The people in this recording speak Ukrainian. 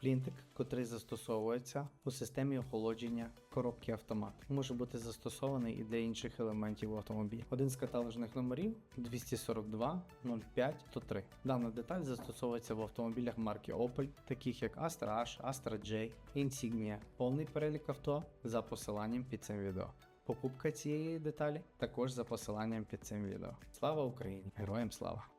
Плінтик, котрий застосовується у системі охолодження коробки автомат, може бути застосований і для інших елементів автомобіля. Один з каталожних номерів 242 05 103. Дана деталь застосовується в автомобілях марки Opel, таких як Astra H, Astra J, Insignia. Повний перелік авто за посиланням під цим відео. Покупка цієї деталі також за посиланням під цим відео. Слава Україні! Героям слава!